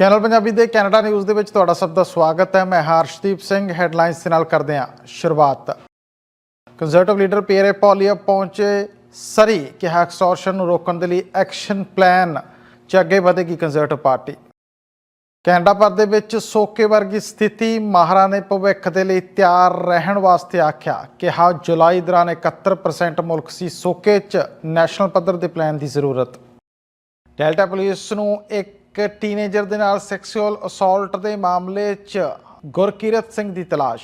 Channel Punjabi ਦੇ Canada news ਦੇ ਵਿੱਚ ਤੁਹਾਡਾ ਸਭ ਦਾ ਸਵਾਗਤ ਹੈ। ਮੈਂ ਹਰਸ਼ਦੀਪ ਸਿੰਘ, ਹੈਡਲਾਈਨਸ ਦੇ ਨਾਲ ਕਰਦੇ ਹਾਂ ਸ਼ੁਰੂਆਤ। ਕੰਜ਼ਰਵੇਟਿਵ ਲੀਡਰ ਪੀਅਰੇ ਪੌਲੀਆ ਪਹੁੰਚੇ ਸਰੀ ਕਿ ਐਕਸਟੋਰਸ਼ਨ ਨੂੰ ਰੋਕਣ ਦੇ ਲਈ ਐਕਸ਼ਨ ਪਲਾਨ 'ਚ ਅੱਗੇ ਵਧੇਗੀ ਕੰਜ਼ਰਵੇਟਿਵ ਪਾਰਟੀ ਕੈਨੇਡਾ ਭਰ ਦੇ ਵਿੱਚ ਸੋਕੇ ਵਰਗੀ ਸਥਿਤੀ, ਮਾਹਰਾਂ ਨੇ ਭਵਿੱਖ ਦੇ ਲਈ ਤਿਆਰ ਰਹਿਣ ਵਾਸਤੇ ਆਖਿਆ। ਕਿਹਾ, ਜੁਲਾਈ ਦੌਰਾਨ 71% ਮੁਲਕ ਸੀ ਸੋਕੇ 'ਚ ਨੈਸ਼ਨਲ ਪੱਧਰ ਦੇ ਪਲਾਨ ਦੀ ਜ਼ਰੂਰਤ। ਡੈਲਟਾ ਪੁਲਿਸ ਨੂੰ ਇੱਕ ਟੀਨੇਜਰ ਦੇ ਨਾਲ ਸੈਕਸੁਅਲ ਅਸੌਲਟ ਦੇ ਮਾਮਲੇ 'ਚ ਗੁਰਕੀਰਤ ਸਿੰਘ ਦੀ ਤਲਾਸ਼।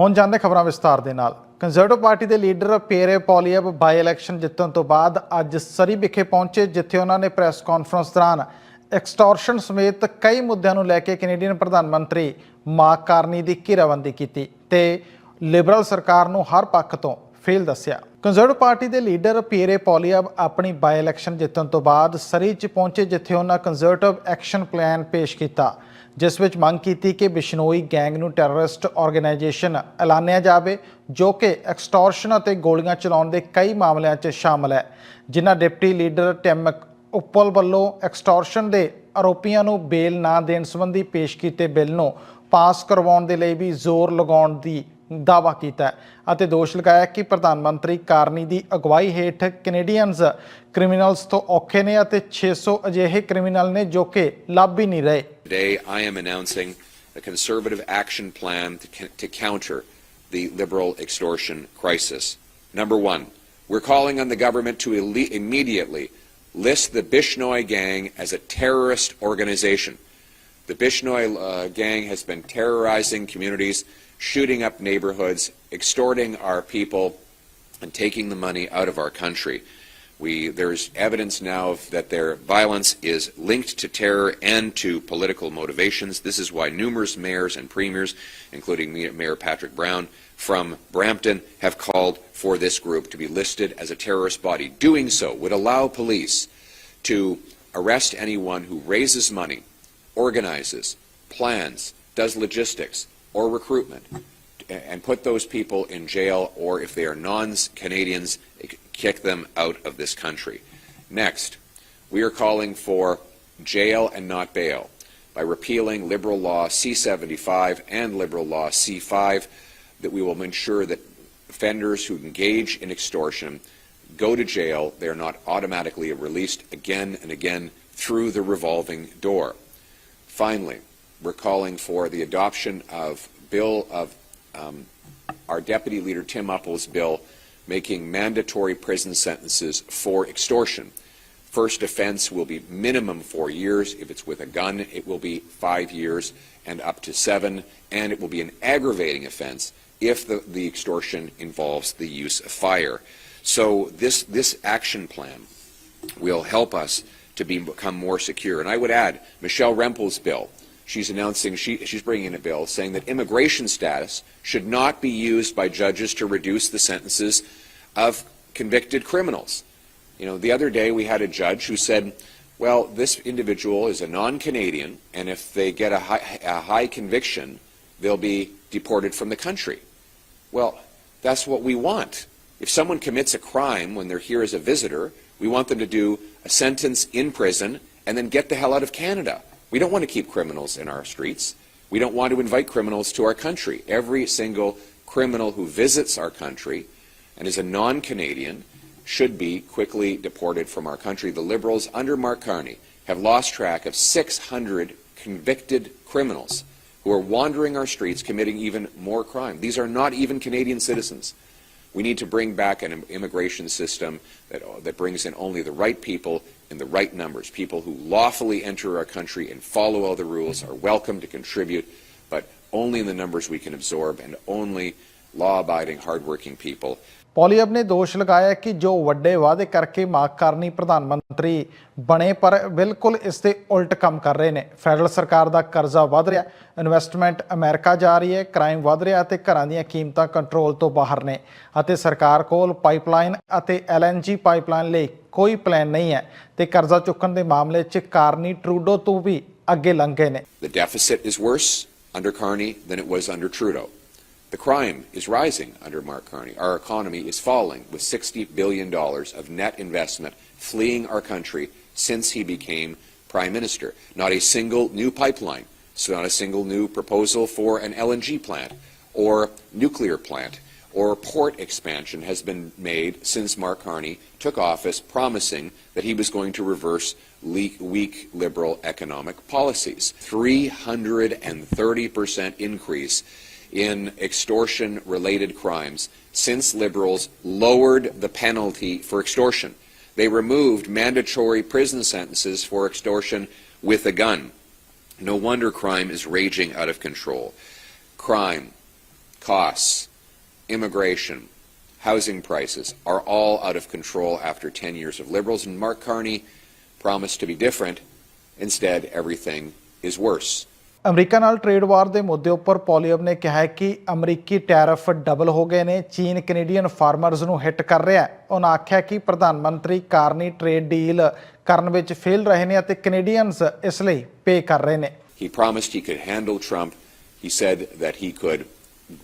ਹੁਣ ਜਾਂਦੇ ਖਬਰਾਂ ਵਿਸਤਾਰ ਦੇ ਨਾਲ। ਕੰਜ਼ਰਵੇਟਿਵ ਪਾਰਟੀ ਦੇ leader Pierre Poilievre by election ਜਿੱਤਣ ਤੋਂ ਬਾਅਦ ਅੱਜ ਸਰੀ ਵਿਖੇ ਪਹੁੰਚੇ, ਜਿੱਥੇ ਉਹਨਾਂ ਨੇ ਪ੍ਰੈਸ ਕਾਨਫਰੰਸ ਦੌਰਾਨ ਐਕਸਟੋਰਸ਼ਨ ਸਮੇਤ ਕਈ ਮੁੱਦਿਆਂ ਨੂੰ ਲੈ ਕੇ ਕੈਨੇਡੀਅਨ ਪ੍ਰਧਾਨ ਮੰਤਰੀ ਮਾਰਕ ਕਾਰਨੀ ਦੀ ਘੇਰਾਬੰਦੀ ਕੀਤੀ ਤੇ ਲਿਬਰਲ ਸਰਕਾਰ ਨੂੰ ਹਰ ਪੱਖ ਤੋਂ ਫੇਲ ਦੱਸਿਆ। ਕੰਜ਼ਰਵੇਟਿਵ ਪਾਰਟੀ ਦੇ ਲੀਡਰ ਪੀਰੇ ਪੌਲੀਅਬ ਆਪਣੀ ਬਾਈ ਇਲੈਕਸ਼ਨ ਜਿੱਤਣ ਤੋਂ ਬਾਅਦ ਸਰੀ 'ਚ ਪਹੁੰਚੇ ਜਿੱਥੇ ਉਹਨਾਂ ਕੰਜ਼ਰਵੇਟਿਵ ਐਕਸ਼ਨ ਪਲਾਨ ਪੇਸ਼ ਕੀਤਾ, ਜਿਸ ਵਿੱਚ ਮੰਗ ਕੀਤੀ ਕਿ ਬਿਸ਼ਨੋਈ ਗੈਂਗ ਨੂੰ ਟੈਰਰਿਸਟ ਆਰਗੇਨਾਈਜੇਸ਼ਨ ਐਲਾਨਿਆ ਜਾਵੇ, ਜੋ ਕਿ ਐਕਸਟੋਰਸ਼ਨ ਅਤੇ ਗੋਲੀਆਂ ਚਲਾਉਣ ਦੇ ਕਈ ਮਾਮਲਿਆਂ 'ਚ ਸ਼ਾਮਲ ਹੈ। ਜਿਨ੍ਹਾਂ ਡਿਪਟੀ ਲੀਡਰ ਟਿਮ ਉੱਪਲ ਵੱਲੋਂ ਐਕਸਟੋਰਸ਼ਨ ਦੇ ਆਰੋਪੀਆਂ ਨੂੰ ਬੇਲ ਨਾ ਦੇਣ ਸੰਬੰਧੀ ਪੇਸ਼ ਕੀਤੇ ਬਿੱਲ ਨੂੰ ਪਾਸ ਕਰਵਾਉਣ ਦੇ ਲਈ ਵੀ ਜ਼ੋਰ ਲਗਾਉਣ ਦੀ ਦਾਅਵਾ ਕੀਤਾ ਹੈ ਅਤੇ ਦੋਸ਼ ਲਗਾਇਆ ਕਿ ਪ੍ਰਧਾਨ ਮੰਤਰੀ ਕਾਰਨੀ ਦੀ ਅਗਵਾਈ ਹੇਠ ਕੈਨੇਡੀਅਨਸ ਕ੍ਰਿਮੀਨਲਸ ਤੋਂ ਔਖੇ ਨੇ ਅਤੇ 600 ਅਜਿਹੇ ਕ੍ਰਿਮੀਨਲ ਨੇ ਜੋ ਕਿ ਲੱਭ ਹੀ ਨਹੀਂ ਰਹੇ Today, I am announcing a conservative action plan to, c- to counter the liberal extortion crisis. Number one, we're calling on the government to ele- immediately list the Bishnoi gang as a terrorist organization. The Bishnoi uh, gang has been terrorizing communities, shooting up neighborhoods, extorting our people, and taking the money out of our country. We, there's evidence now of, that their violence is linked to terror and to political motivations. This is why numerous mayors and premiers, including Mayor Patrick Brown from Brampton, have called for this group to be listed as a terrorist body. Doing so would allow police to arrest anyone who raises money, organizes, plans, does logistics, or recruitment, and put those people in jail, or if they are non-Canadians, kick them out of this country. Next, we are calling for jail and not bail by repealing Liberal Law C-75 and Liberal Law C-5, that we will ensure that offenders who engage in extortion go to jail. They are not automatically released again and again through the revolving door. Finally, we're calling for the adoption of bill of um, our deputy leader Tim Upple's bill making mandatory prison sentences for extortion. First offense will be minimum four years. If it's with a gun, it will be five years and up to seven. And it will be an aggravating offense if the, the extortion involves the use of fire. So this, this action plan will help us to be, become more secure. And I would add, Michelle Rempel's bill, she's announcing, she, she's bringing in a bill saying that immigration status should not be used by judges to reduce the sentences of convicted criminals. You know, the other day we had a judge who said, well, this individual is a non-Canadian, and if they get a high, a high conviction, they'll be deported from the country. Well, that's what we want. If someone commits a crime when they're here as a visitor, we want them to do a sentence in prison and then get the hell out of Canada. We don't want to keep criminals in our streets. We don't want to invite criminals to our country. Every single criminal who visits our country and is a non-Canadian should be quickly deported from our country. The Liberals under Mark Carney have lost track of 600 convicted criminals who are wandering our streets committing even more crime. These are not even Canadian citizens. We need to bring back an immigration system that, that brings in only the right people in the right numbers. People who lawfully enter our country and follow all the rules are welcome to contribute, but only in the numbers we can absorb and only law-abiding, hardworking people. ਪੌਲੀਅਬ ਨੇ ਦੋਸ਼ ਲਗਾਇਆ ਕਿ ਜੋ ਵੱਡੇ ਵਾਅਦੇ ਕਰਕੇ mark Carney ਪ੍ਰਧਾਨ ਮੰਤਰੀ ਬਣੇ ਪਰ ਬਿਲਕੁਲ ਇਸ ਦੇ ਉਲਟ ਕੰਮ ਕਰ ਰਹੇ ਨੇ ਫੈਡਰਲ ਸਰਕਾਰ ਦਾ ਕਰਜ਼ਾ ਵਧ ਰਿਹਾ ਇਨਵੈਸਟਮੈਂਟ ਅਮਰੀਕਾ ਜਾ ਰਹੀ ਹੈ ਕ੍ਰਾਈਮ ਵਧ ਰਿਹਾ ਤੇ ਘਰਾਂ ਦੀਆਂ ਕੀਮਤਾਂ ਕੰਟਰੋਲ ਤੋਂ ਬਾਹਰ ਨੇ ਅਤੇ ਸਰਕਾਰ ਕੋਲ ਪਾਈਪਲਾਈਨ ਅਤੇ ਐਲਐਨਜੀ ਪਾਈਪਲਾਈਨ ਲਈ ਕੋਈ ਪਲਾਨ ਨਹੀਂ ਹੈ ਤੇ ਕਰਜ਼ਾ ਚੁੱਕਣ ਦੇ ਮਾਮਲੇ 'ਚ ਕਾਰਨੀ ਟਰੂਡੋ ਤੋਂ ਵੀ ਅੱਗੇ ਲੰਘ ਗਏ ਨੇ The deficit is worse under Carney than it was under Trudeau. The crime is rising under Mark Carney. Our economy is falling with $60 billion of net investment fleeing our country since he became Prime Minister. Not a single new pipeline, so not a single new proposal for an LNG plant or nuclear plant or port expansion has been made since Mark Carney took office, promising that he was going to reverse weak liberal economic policies. 330% increase in extortion related crimes since liberals lowered the penalty for extortion. They removed mandatory prison sentences for extortion with a gun. No wonder crime is raging out of control. Crime, costs, immigration, housing prices are all out of control after 10 years of liberals, and Mark Carney promised to be different. Instead, everything is worse. ਅਮਰੀਕਾ ਨਾਲ trade war ਦੇ ਮੁੱਦੇ ਉੱਪਰ ਪੋਲੀਅਬ ਨੇ ਕਿਹਾ ਹੈ ਕਿ ਅਮਰੀਕੀ ਟੈਰਿਫ ਡਬਲ ਹੋ ਗਏ ਨੇ ਚੀਨ ਕੈਨੇਡੀਅਨ ਫਾਰਮਰਜ਼ ਨੂੰ ਹਿੱਟ ਕਰ ਰਿਹਾ ਹੈ ਉਹਨਾਂ ਆਖਿਆ ਕਿ ਪ੍ਰਧਾਨ ਮੰਤਰੀ ਕਾਰਨੀ ਟ੍ਰੇਡ ਡੀਲ ਕਰਨ ਵਿੱਚ ਫੇਲ ਰਹੇ ਨੇ ਅਤੇ ਕੈਨੇਡੀਅਨਸ ਇਸ ਲਈ ਪੇ ਕਰ ਰਹੇ ਨੇ He promised he could handle Trump. He said that he could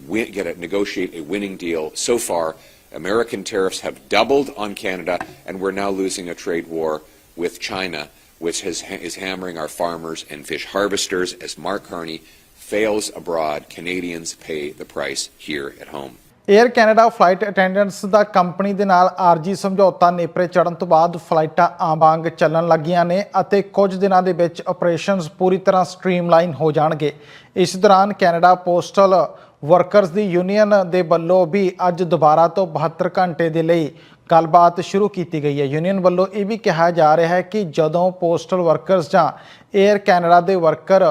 win, get a, negotiate a winning deal. So far, American tariffs have doubled on Canada, and we're now losing a trade war with China, which has, is hammering our farmers and fish harvesters. As Mark Carney fails abroad, Canadians pay the price here at home. Air Canada flight attendants the company ਦੇ ਨਾਲ ਆਰਜੀ ਸਮਝੌਤਾ ਨੇਪਰੇ ਚੜਨ ਤੋਂ ਬਾਅਦ ਫਲਾਈਟਾਂ ਆਮ ਵਾਂਗ ਚੱਲਣ ਲੱਗੀਆਂ ਨੇ ਅਤੇ ਕੁਝ ਦਿਨਾਂ ਦੇ ਵਿੱਚ ਆਪਰੇਸ਼ਨਸ ਪੂਰੀ ਤਰ੍ਹਾਂ ਸਟ੍ਰੀਮਲਾਈਨ ਹੋ ਜਾਣਗੇ ਇਸ ਦੌਰਾਨ ਕੈਨੇਡਾ ਪੋਸਟਲ ਵਰਕਰਸ ਦੀ ਯੂਨੀਅਨ ਦੇ ਵੱਲੋਂ ਵੀ ਅੱਜ ਦੁਬਾਰਾ ਤੋਂ 72 ਘੰਟੇ ਦੇ ਲਈ ਗੱਲਬਾਤ ਸ਼ੁਰੂ ਕੀਤੀ ਗਈ ਹੈ। ਯੂਨੀਅਨ ਵੱਲੋਂ ਇਹ ਵੀ ਕਿਹਾ ਜਾ ਰਿਹਾ ਹੈ ਕਿ ਜਦੋਂ ਪੋਸਟਲ ਵਰਕਰਸ ਜਾਂ 에ਅਰ ਕੈਨੇਡਾ ਦੇ ਵਰਕਰ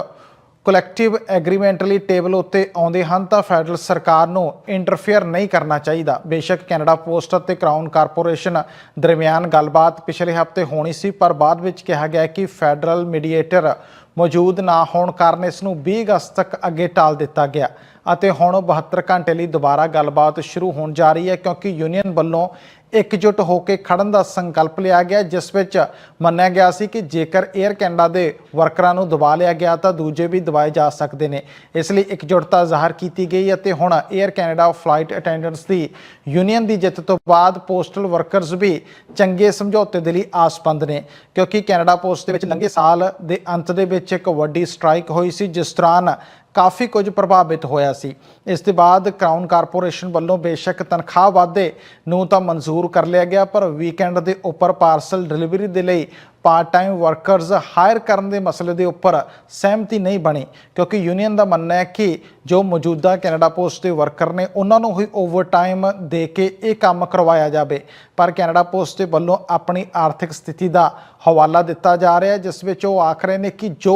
ਕਲੈਕਟਿਵ ਐਗਰੀਮੈਂਟ ਲਈ ਟੇਬਲ ਉੱਤੇ ਆਉਂਦੇ ਹਨ ਤਾਂ ਫੈਡਰਲ ਸਰਕਾਰ ਨੂੰ ਇੰਟਰਫੇਅਰ ਨਹੀਂ ਕਰਨਾ ਚਾਹੀਦਾ। ਬੇਸ਼ੱਕ ਕੈਨੇਡਾ ਪੋਸਟ ਅਤੇ ਕਰਾਊਨ ਕਾਰਪੋਰੇਸ਼ਨ ਦਰਮਿਆਨ ਗੱਲਬਾਤ ਪਿਛਲੇ ਹਫ਼ਤੇ ਹੋਣੀ ਸੀ, ਪਰ ਬਾਅਦ ਵਿੱਚ ਕਿਹਾ ਗਿਆ ਕਿ ਫੈਡਰਲ ਮੀਡੀਏਟਰ ਮੌਜੂਦ ਨਾ ਹੋਣ ਕਾਰਨ ਇਸ ਨੂੰ 20 ਅਗਸਤ ਤੱਕ ਅੱਗੇ ਟਾਲ ਦਿੱਤਾ ਗਿਆ। ਅਤੇ ਹੁਣ 72 ਘੰਟੇ ਲਈ ਦੁਬਾਰਾ ਗੱਲਬਾਤ ਸ਼ੁਰੂ ਹੋਣ ਜਾ ਰਹੀ ਹੈ, ਕਿਉਂਕਿ ਯੂਨੀਅਨ ਵੱਲੋਂ ਇਕਜੁੱਟ ਹੋ ਕੇ ਖੜਨ ਦਾ ਸੰਕਲਪ ਲਿਆ ਗਿਆ, ਜਿਸ ਵਿੱਚ ਮੰਨਿਆ ਗਿਆ ਸੀ ਕਿ ਜੇਕਰ 에ਅਰ ਕੈਨੇਡਾ ਦੇ ਵਰਕਰਾਂ ਨੂੰ ਦਬਾ ਲਿਆ ਗਿਆ ਤਾਂ ਦੂਜੇ ਵੀ ਦਬਾਏ ਜਾ ਸਕਦੇ ਨੇ। ਇਸ ਲਈ ਇਕਜੁੱਟਤਾ ਜ਼ਾਹਰ ਕੀਤੀ ਗਈ ਅਤੇ ਹੁਣ 에ਅਰ ਕੈਨੇਡਾ ਫਲਾਈਟ ਅਟੈਂਡੈਂਟਸ ਦੀ ਯੂਨੀਅਨ ਦੀ ਜਿੱਤ ਤੋਂ ਬਾਅਦ ਪੋਸਟਲ ਵਰਕਰਸ ਵੀ ਚੰਗੇ ਸਮਝੌਤੇ ਦੇ ਲਈ ਆਸਪੰਦ ਨੇ, ਕਿਉਂਕਿ ਕੈਨੇਡਾ ਪੋਸਟ ਦੇ ਵਿੱਚ ਲੰਘੇ ਸਾਲ ਦੇ ਅੰਤ ਦੇ ਵਿੱਚ ਇੱਕ ਵੱਡੀ ਸਟ੍ਰਾਈਕ ਹੋਈ ਸੀ, ਜਿਸ ਦੌਰਾਨ ਕਾਫੀ ਕੁਝ ਪ੍ਰਭਾਵਿਤ ਹੋਇਆ ਸੀ। ਇਸ ਦੇ ਬਾਅਦ ਕਰਾਊਨ ਕਾਰਪੋਰੇਸ਼ਨ ਵੱਲੋਂ ਬੇਸ਼ੱਕ ਤਨਖਾਹ ਵਾਧੇ ਨੂੰ ਤਾਂ ਮਨਜ਼ੂਰ ਕਰ ਲਿਆ ਗਿਆ, ਪਰ ਵੀਕਐਂਡ ਦੇ ਉੱਪਰ ਪਾਰਸਲ ਡਿਲੀਵਰੀ ਦੇ ਲਈ ਪਾਰਟ ਟਾਈਮ ਵਰਕਰਸ ਹਾਇਰ ਕਰਨ ਦੇ ਮਸਲੇ ਦੇ ਉੱਪਰ ਸਹਿਮਤੀ ਨਹੀਂ ਬਣੀ, ਕਿਉਂਕਿ ਯੂਨੀਅਨ ਦਾ ਮੰਨਣਾ ਹੈ ਕਿ ਜੋ ਮੌਜੂਦਾ ਕੈਨੇਡਾ ਪੋਸਟ ਦੇ ਵਰਕਰ ਨੇ, ਉਹਨਾਂ ਨੂੰ ਹੀ ਓਵਰਟਾਈਮ ਦੇ ਕੇ ਇਹ ਕੰਮ ਕਰਵਾਇਆ ਜਾਵੇ। ਪਰ ਕੈਨੇਡਾ ਪੋਸਟ ਦੇ ਵੱਲੋਂ ਆਪਣੀ ਆਰਥਿਕ ਸਥਿਤੀ ਦਾ ਹਵਾਲਾ ਦਿੱਤਾ ਜਾ ਰਿਹਾ ਜਿਸ ਵਿੱਚ ਉਹ ਆਖ ਰਹੇ ਨੇ ਕਿ ਜੋ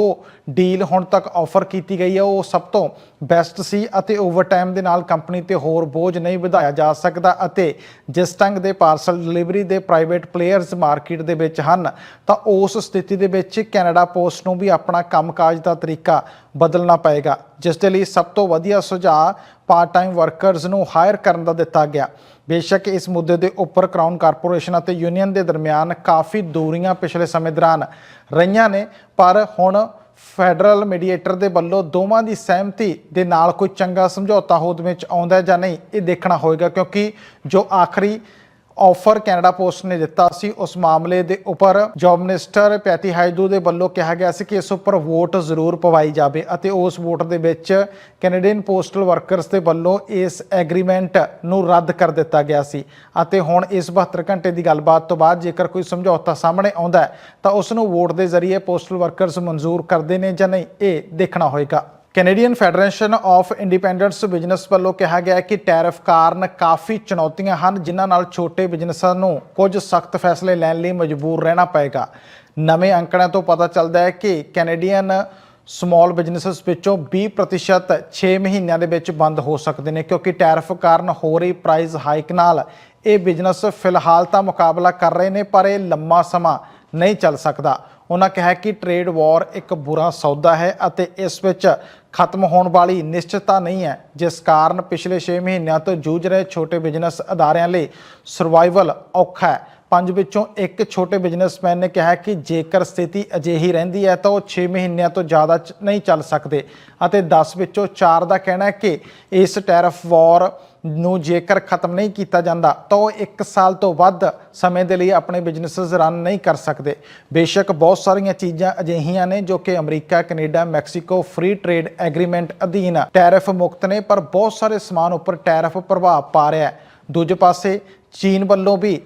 ਡੀਲ ਹੁਣ ਤੱਕ ਆਫਰ ਕੀਤੀ ਗਈ ਹੈ, ਉਹ ਸਭ ਤੋਂ ਬੈਸਟ ਸੀ ਅਤੇ ਓਵਰਟਾਈਮ ਦੇ ਨਾਲ ਕੰਪਨੀ ਤੇ ਹੋਰ ਬੋਝ ਨਹੀਂ ਵਧਾਇਆ ਜਾ ਸਕਦਾ ਅਤੇ ਜਿਸ ਢੰਗ ਦੇ ਪਾਰਸਲ ਡਿਲੀਵਰੀ ਦੇ ਪ੍ਰਾਈਵੇਟ ਪਲੇਅਰਸ ਮਾਰਕੀਟ ਦੇ ਵਿੱਚ ਹਨ, ਤਾਂ ਉਸ ਸਥਿਤੀ ਦੇ ਵਿੱਚ ਕੈਨੇਡਾ ਪੋਸਟ ਨੂੰ ਵੀ ਆਪਣਾ ਕੰਮਕਾਜ ਦਾ ਤਰੀਕਾ ਬਦਲਣਾ ਪਏਗਾ, ਜਿਸ ਦੇ ਲਈ ਸਭ ਤੋਂ ਵਧੀਆ ਸੁਝਾਅ ਪਾਰਟ ਟਾਈਮ ਵਰਕਰਸ ਨੂੰ ਹਾਇਰ ਕਰਨ ਦਾ ਦਿੱਤਾ ਗਿਆ। ਬੇਸ਼ੱਕ ਇਸ ਮੁੱਦੇ ਦੇ ਉੱਪਰ ਕਰਾਊਨ ਕਾਰਪੋਰੇਸ਼ਨ ਅਤੇ ਯੂਨੀਅਨ ਦੇ ਦਰਮਿਆਨ ਕਾਫੀ ਦੂਰੀਆਂ ਪਿਛਲੇ ਸਮੇਂ ਦੌਰਾਨ ਰਹੀਆਂ ਨੇ, ਪਰ ਹੁਣ ਫੈਡਰਲ ਮੀਡੀਏਟਰ ਦੇ ਵੱਲੋਂ ਦੋਵਾਂ ਦੀ ਸਹਿਮਤੀ ਦੇ ਨਾਲ ਕੋਈ ਚੰਗਾ ਸਮਝੌਤਾ ਹੋਂਦ ਵਿੱਚ ਆਉਂਦਾ ਜਾਂ ਨਹੀਂ, ਇਹ ਦੇਖਣਾ ਹੋਏਗਾ, ਕਿਉਂਕਿ ਜੋ ਆਖਰੀ ਆਫਰ ਕੈਨੇਡਾ ਪੋਸਟ ਨੇ ਦਿੱਤਾ ਸੀ। ਉਸ ਮਾਮਲੇ ਦੇ ਉੱਪਰ ਜੌਬ ਮਿਨਿਸਟਰ ਪੈਟੀ ਹਾਈਡੂ ਦੇ ਵੱਲੋਂ ਕਿਹਾ ਗਿਆ ਸੀ ਕਿ ਇਸ ਉੱਪਰ ਵੋਟ ਜ਼ਰੂਰ ਪਵਾਈ ਜਾਵੇ ਅਤੇ ਉਸ ਵੋਟ ਦੇ ਵਿੱਚ ਕੈਨੇਡੀਅਨ ਪੋਸਟਲ ਵਰਕਰਸ ਦੇ ਵੱਲੋਂ ਇਸ ਐਗਰੀਮੈਂਟ ਨੂੰ ਰੱਦ ਕਰ ਦਿੱਤਾ ਗਿਆ ਸੀ। ਅਤੇ ਹੁਣ ਇਸ 72 ਘੰਟੇ ਦੀ ਗੱਲਬਾਤ ਤੋਂ ਬਾਅਦ ਜੇਕਰ ਕੋਈ ਸਮਝੌਤਾ ਸਾਹਮਣੇ ਆਉਂਦਾ ਹੈ, ਤਾਂ ਉਸ ਨੂੰ ਵੋਟ ਦੇ ਜ਼ਰੀਏ ਪੋਸਟਲ ਵਰਕਰਸ ਮਨਜ਼ੂਰ ਕਰਦੇ ਨੇ ਜਾਂ ਨਹੀਂ, ਇਹ ਦੇਖਣਾ ਹੋਏਗਾ। Canadian federation of independents business ਵੱਲੋਂ ਕਿਹਾ ਗਿਆ ਹੈ ਕਿ ਟੈਰਿਫ ਕਾਰਨ ਕਾਫੀ ਚੁਣੌਤੀਆਂ ਹਨ, ਜਿਨ੍ਹਾਂ ਨਾਲ ਛੋਟੇ ਬਿਜ਼ਨਸਾਂ ਨੂੰ ਕੁਝ ਸਖਤ ਫੈਸਲੇ ਲੈਣ ਲਈ ਮਜਬੂਰ ਰਹਿਣਾ ਪਏਗਾ। ਨਵੇਂ ਅੰਕੜਿਆਂ ਤੋਂ ਪਤਾ ਚੱਲਦਾ ਹੈ ਕਿ ਕੈਨੇਡੀਅਨ ਸਮਾਲ ਬਿਜ਼ਨੈਸਸ ਵਿੱਚੋਂ 20% 6 ਮਹੀਨਿਆਂ ਦੇ ਵਿੱਚ ਬੰਦ ਹੋ ਸਕਦੇ ਨੇ, ਕਿਉਂਕਿ ਟੈਰਿਫ ਕਾਰਨ ਹੋ ਰਹੀ ਪ੍ਰਾਈਸ ਹਾਈਕ ਨਾਲ ਇਹ ਬਿਜ਼ਨਸ ਫਿਲਹਾਲ ਤਾਂ ਮੁਕਾਬਲਾ ਕਰ ਰਹੇ ਨੇ, ਪਰ ਇਹ ਲੰਮਾ ਸਮਾਂ ਨਹੀਂ ਚੱਲ ਸਕਦਾ। ਉਹਨਾਂ ਕਿਹਾ ਕਿ ਟ੍ਰੇਡ ਵਾਰ ਇੱਕ ਬੁਰਾ ਸੌਦਾ ਹੈ ਅਤੇ ਇਸ ਵਿੱਚ ਖਤਮ ਹੋਣ ਵਾਲੀ ਨਿਸ਼ਚਿਤਤਾ ਨਹੀਂ ਹੈ, ਜਿਸ ਕਾਰਨ ਪਿਛਲੇ 6 ਮਹੀਨਿਆਂ ਤੋਂ ਜੂਝ ਰਹੇ ਛੋਟੇ ਬਿਜ਼ਨਸ ਅਦਾਰਿਆਂ ਲਈ ਸਰਵਾਈਵਲ ਔਖਾ ਹੈ। ਪੰਜ ਵਿੱਚੋਂ ਇੱਕ ਛੋਟੇ ਬਿਜ਼ਨਸਮੈਨ ਨੇ ਕਿਹਾ ਕਿ ਜੇਕਰ ਸਥਿਤੀ ਅਜਿਹੀ ਰਹਿੰਦੀ ਹੈ ਤਾਂ ਉਹ 6 ਮਹੀਨਿਆਂ ਤੋਂ ਜ਼ਿਆਦਾ ਚ- ਨਹੀਂ ਚੱਲ ਸਕਦੇ ਅਤੇ 10 ਵਿੱਚੋਂ 4 ਦਾ ਕਹਿਣਾ ਹੈ ਕਿ ਇਸ ਟੈਰਫ ਵਾਰ ਨੂੰ ਜੇਕਰ ਖਤਮ ਨਹੀਂ ਕੀਤਾ ਜਾਂਦਾ, ਤਾਂ ਉਹ 1 ਸਾਲ ਤੋਂ ਵੱਧ ਸਮੇਂ ਦੇ ਲਈ ਆਪਣੇ ਬਿਜ਼ਨੈਸਸ ਰਨ ਨਹੀਂ ਕਰ ਸਕਦੇ। ਬੇਸ਼ੱਕ ਬਹੁਤ ਸਾਰੀਆਂ ਚੀਜ਼ਾਂ ਅਜਿਹੀਆਂ ਨੇ ਜੋ ਕਿ America, Canada, Mexico free trade agreement ਅਧੀਨ ਟੈਰਿਫ ਮੁਕਤ ਨੇ, ਪਰ ਬਹੁਤ ਸਾਰੇ ਸਮਾਨ ਉੱਪਰ ਟੈਰਿਫ ਪ੍ਰਭਾਵ ਪਾ ਰਿਹਾ ਹੈ। ਦੂਜੇ ਪਾਸੇ, ਚੀਨ ਵੱਲੋਂ ਵੀ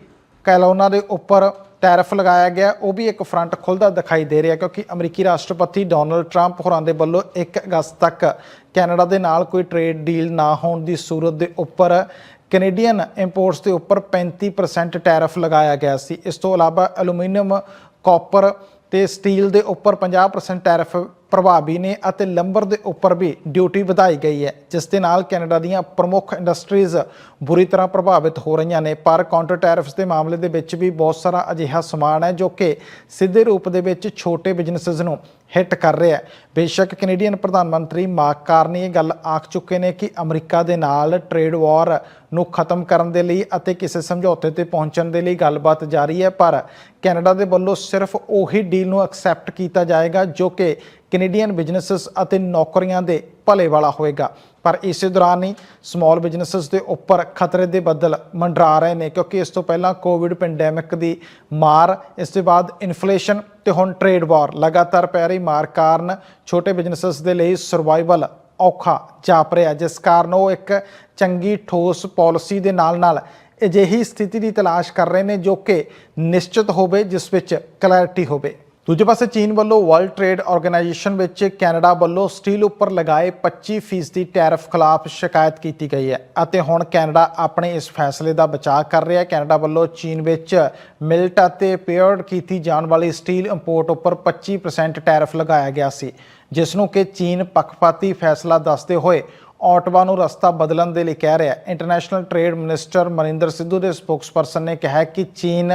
ਕੈਲੋਨਾ ਦੇ ਉੱਪਰ ਟੈਰਫ ਲਗਾਇਆ ਗਿਆ। ਉਹ ਵੀ ਇੱਕ ਫਰੰਟ ਖੁੱਲਦਾ ਦਿਖਾਈ ਦੇ ਰਿਹਾ ਕਿਉਂਕਿ ਅਮਰੀਕੀ ਰਾਸ਼ਟਰਪਤੀ ਡੋਨਲਡ ਟਰੰਪ ਹੋਰਾਂ ਦੇ ਵੱਲੋਂ 1 ਅਗਸਤ ਤੱਕ ਕੈਨੇਡਾ ਦੇ ਨਾਲ ਕੋਈ ਟ੍ਰੇਡ ਡੀਲ ਨਾ ਹੋਣ ਦੀ ਸੂਰਤ ਦੇ ਉੱਪਰ ਕੈਨੇਡੀਅਨ ਇੰਪੋਰਟਸ ਦੇ ਉੱਪਰ 35% ਟੈਰਫ ਲਗਾਇਆ ਗਿਆ ਸੀ। ਇਸ ਤੋਂ ਇਲਾਵਾ ਐਲੂਮੀਨੀਅਮ ਕਾਪਰ ਤੇ ਸਟੀਲ ਦੇ ਉੱਪਰ 50% ਟੈਰਫ ਪ੍ਰਭਾਵੀ ਨੇ ਅਤੇ ਲੰਬਰ ਦੇ ਉੱਪਰ ਵੀ ਡਿਊਟੀ ਵਧਾਈ ਗਈ ਹੈ, ਜਿਸ ਦੇ ਨਾਲ ਕੈਨੇਡਾ ਦੀਆਂ ਪ੍ਰਮੁੱਖ ਇੰਡਸਟਰੀਜ਼ ਬੁਰੀ ਤਰ੍ਹਾਂ ਪ੍ਰਭਾਵਿਤ ਹੋ ਰਹੀਆਂ ਨੇ। ਪਰ ਕਾਊਂਟਰ ਟੈਰਿਫਸ ਦੇ ਮਾਮਲੇ ਦੇ ਵਿੱਚ ਵੀ ਬਹੁਤ ਸਾਰਾ ਅਜਿਹਾ ਸਮਾਨ ਹੈ ਜੋ ਕਿ ਸਿੱਧੇ ਰੂਪ ਦੇ ਵਿੱਚ ਛੋਟੇ ਬਿਜ਼ਨੈਸਸ ਨੂੰ ਹਿੱਟ ਕਰ ਰਿਹਾ ਹੈ। ਬੇਸ਼ੱਕ ਕੈਨੇਡੀਅਨ ਪ੍ਰਧਾਨ ਮੰਤਰੀ ਮਾਰਕ ਕਾਰਨੀ ਇਹ ਗੱਲ ਆਖ ਚੁੱਕੇ ਨੇ ਕਿ ਅਮਰੀਕਾ ਦੇ ਨਾਲ ਟ੍ਰੇਡ ਵਾਰ ਨੂੰ ਖਤਮ ਕਰਨ ਦੇ ਲਈ ਅਤੇ ਕਿਸੇ ਸਮਝੌਤੇ ਤੇ ਪਹੁੰਚਣ ਦੇ ਲਈ ਗੱਲਬਾਤ ਜਾਰੀ ਹੈ, ਪਰ ਕੈਨੇਡਾ ਦੇ ਵੱਲੋਂ ਸਿਰਫ ਉਹੀ ਡੀਲ ਨੂੰ ਐਕਸੈਪਟ ਕੀਤਾ ਜਾਏਗਾ ਜੋ ਕਿ ਕੈਨੇਡੀਅਨ ਬਿਜ਼ਨੈਸਸ ਅਤੇ ਨੌਕਰੀਆਂ ਦੇ ਭਲੇ ਵਾਲਾ ਹੋਏਗਾ। ਪਰ ਇਸੇ ਦੌਰਾਨ ਹੀ ਸਮਾਲ ਬਿਜ਼ਨੈਸਸ ਦੇ ਉੱਪਰ ਖਤਰੇ ਦੇ ਬੱਦਲ ਮੰਡਰਾ ਰਹੇ ਨੇ, ਕਿਉਂਕਿ ਇਸ ਤੋਂ ਪਹਿਲਾਂ ਕੋਵਿਡ ਪੈਂਡੈਮਿਕ ਦੀ ਮਾਰ, ਇਸ ਤੋਂ ਬਾਅਦ ਇਨਫਲੇਸ਼ਨ ਤੇ ਹੁਣ ਟ੍ਰੇਡ ਵਾਰ ਲਗਾਤਾਰ ਪੈ ਰਹੀ ਮਾਰ ਕਾਰਨ ਛੋਟੇ ਬਿਜ਼ਨੈਸਸ ਦੇ ਲਈ ਸਰਵਾਈਵਲ ਔਖਾ ਜਾਪ ਰਿਹਾ ਜਿਸ ਕਾਰਨ ਉਹ ਇੱਕ ਚੰਗੀ ਠੋਸ ਪਾਲਿਸੀ ਦੇ ਨਾਲ-ਨਾਲ ਅਜਿਹੀ ਸਥਿਤੀ ਦੀ ਤਲਾਸ਼ ਕਰ ਰਹੇ ਨੇ ਜੋ ਕਿ ਨਿਸ਼ਚਿਤ ਹੋਵੇ, ਜਿਸ ਵਿੱਚ ਕਲੈਰਿਟੀ ਹੋਵੇ। ਦੂਜੇ ਪਾਸੇ ਚੀਨ ਵੱਲੋਂ ਵਰਲਡ ਟ੍ਰੇਡ ਆਰਗੇਨਾਈਜੇਸ਼ਨ ਵਿੱਚ ਕੈਨੇਡਾ ਵੱਲੋਂ ਸਟੀਲ ਉੱਪਰ ਲਗਾਏ 25% ਦੀ ਟੈਰਿਫ ਖਿਲਾਫ ਸ਼ਿਕਾਇਤ ਕੀਤੀ ਗਈ ਹੈ ਅਤੇ ਹੁਣ ਕੈਨੇਡਾ ਆਪਣੇ ਇਸ ਫੈਸਲੇ ਦਾ ਬਚਾਅ ਕਰ ਰਿਹਾ ਹੈ। ਕੈਨੇਡਾ ਵੱਲੋਂ ਚੀਨ ਵਿੱਚ ਮਿਲਟ ਅਤੇ ਪੇਅਰਡ ਕੀਤੀ ਜਾਣ ਵਾਲੀ ਸਟੀਲ ਇੰਪੋਰਟ ਉੱਪਰ 25% ਟੈਰਿਫ ਲਗਾਇਆ ਗਿਆ ਸੀ, ਜਿਸ ਨੂੰ ਕਿ ਚੀਨ ਪੱਖਪਾਤੀ ਫੈਸਲਾ ਦੱਸਦੇ ਹੋਏ ਆਟਵਾ ਨੂੰ ਰਸਤਾ ਬਦਲਣ ਦੇ ਲਈ ਕਹਿ ਰਿਹਾ ਹੈ। International trade minister Maninder Sidhu ਦੇ ਸਪੋਕਸਪਰਸਨ ਨੇ ਕਿਹਾ ਕਿ ਚੀਨ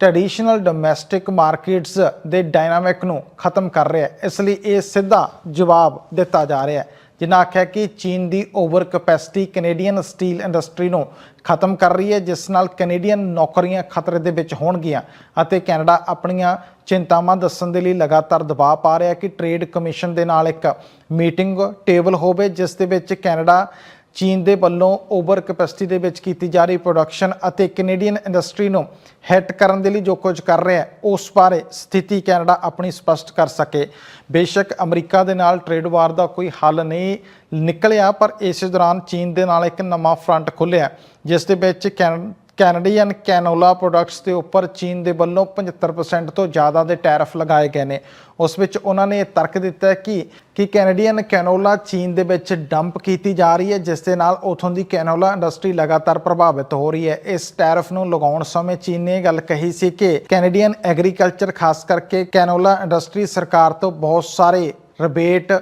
ਟ੍ਰੈਡੀਸ਼ਨਲ ਡੋਮੈਸਟਿਕ ਮਾਰਕੀਟਸ ਦੇ ਡਾਇਨਾਮਿਕ ਨੂੰ ਖਤਮ ਕਰ ਰਿਹਾ ਹੈ। ਇਸ ਲਈ ਇਹ ਸਿੱਧਾ ਜਵਾਬ ਦਿੱਤਾ ਜਾ ਰਿਹਾ ਹੈ। ਜਿਨ੍ਹਾਂ ਆਖਿਆ ਕਿ ਚੀਨ ਦੀ over capacity Canadian steel industry ਨੂੰ ਖਤਮ ਕਰ ਰਹੀ ਹੈ, ਜਿਸ ਨਾਲ ਕੈਨੇਡੀਅਨ ਨੌਕਰੀਆਂ ਖਤਰੇ ਦੇ ਵਿੱਚ ਹੋਣਗੀਆਂ ਅਤੇ ਕੈਨੇਡਾ ਆਪਣੀਆਂ ਚਿੰਤਾਵਾਂ ਦੱਸਣ ਦੇ ਲਈ ਲਗਾਤਾਰ ਦਬਾਅ ਪਾ ਰਿਹਾ ਕਿ ਟ੍ਰੇਡ ਕਮਿਸ਼ਨ ਦੇ ਨਾਲ ਇੱਕ ਮੀਟਿੰਗ ਟੇਬਲ ਹੋਵੇ, ਜਿਸ ਦੇ ਵਿੱਚ ਕੈਨੇਡਾ ਚੀਨ ਦੇ ਵੱਲੋਂ ਓਵਰ ਕੈਪੈਸਿਟੀ ਦੇ ਵਿੱਚ ਕੀਤੀ ਜਾ ਰਹੀ ਪ੍ਰੋਡਕਸ਼ਨ ਅਤੇ ਕੈਨੇਡੀਅਨ ਇੰਡਸਟਰੀ ਨੂੰ ਹਿੱਟ ਕਰਨ ਦੇ ਲਈ ਜੋ ਕੁਝ ਕਰ ਰਿਹਾ ਹੈ, ਉਸ ਬਾਰੇ ਸਥਿਤੀ ਕੈਨੇਡਾ ਆਪਣੀ ਸਪਸ਼ਟ ਕਰ ਸਕੇ। ਬੇਸ਼ੱਕ ਅਮਰੀਕਾ ਦੇ ਨਾਲ ਟ੍ਰੇਡ ਵਾਰ ਦਾ ਕੋਈ ਹੱਲ ਨਹੀਂ ਨਿਕਲਿਆ, ਪਰ ਇਸ ਦੌਰਾਨ ਚੀਨ ਦੇ ਨਾਲ ਇੱਕ ਨਵਾਂ ਫਰੰਟ ਖੁੱਲਿਆ ਜਿਸ ਦੇ ਵਿੱਚ ਕੈਨ ਕੈਨੇਡੀਅਨ ਕੈਨੋਲਾ ਪ੍ਰੋਡਕਟਸ ਦੇ ਉੱਪਰ ਚੀਨ ਦੇ ਵੱਲੋਂ 75% ਤੋਂ ਜ਼ਿਆਦਾ ਦੇ ਟੈਰਿਫ ਲਗਾਏ ਗਏ ਨੇ। ਉਸ ਵਿੱਚ ਉਹਨਾਂ ਨੇ ਇਹ ਤਰਕ ਦਿੱਤਾ ਕਿ ਕਿ ਕੈਨੇਡੀਅਨ ਕੈਨੋਲਾ ਚੀਨ ਦੇ ਵਿੱਚ ਡੰਪ ਕੀਤੀ ਜਾ ਰਹੀ ਹੈ, ਜਿਸ ਦੇ ਨਾਲ ਉਥੋਂ ਦੀ ਕੈਨੋਲਾ ਇੰਡਸਟਰੀ ਲਗਾਤਾਰ ਪ੍ਰਭਾਵਿਤ ਹੋ ਰਹੀ ਹੈ। ਇਸ ਟੈਰਿਫ ਨੂੰ ਲਗਾਉਣ ਸਮੇਂ ਚੀਨ ਨੇ ਇਹ ਗੱਲ ਕਹੀ ਸੀ ਕਿ ਕੈਨੇਡੀਅਨ ਐਗਰੀਕਲਚਰ, ਖਾਸ ਕਰਕੇ ਕੈਨੋਲਾ ਇੰਡਸਟਰੀ ਸਰਕਾਰ ਤੋਂ ਬਹੁਤ ਸਾਰੇ ਰਿਬੇਟ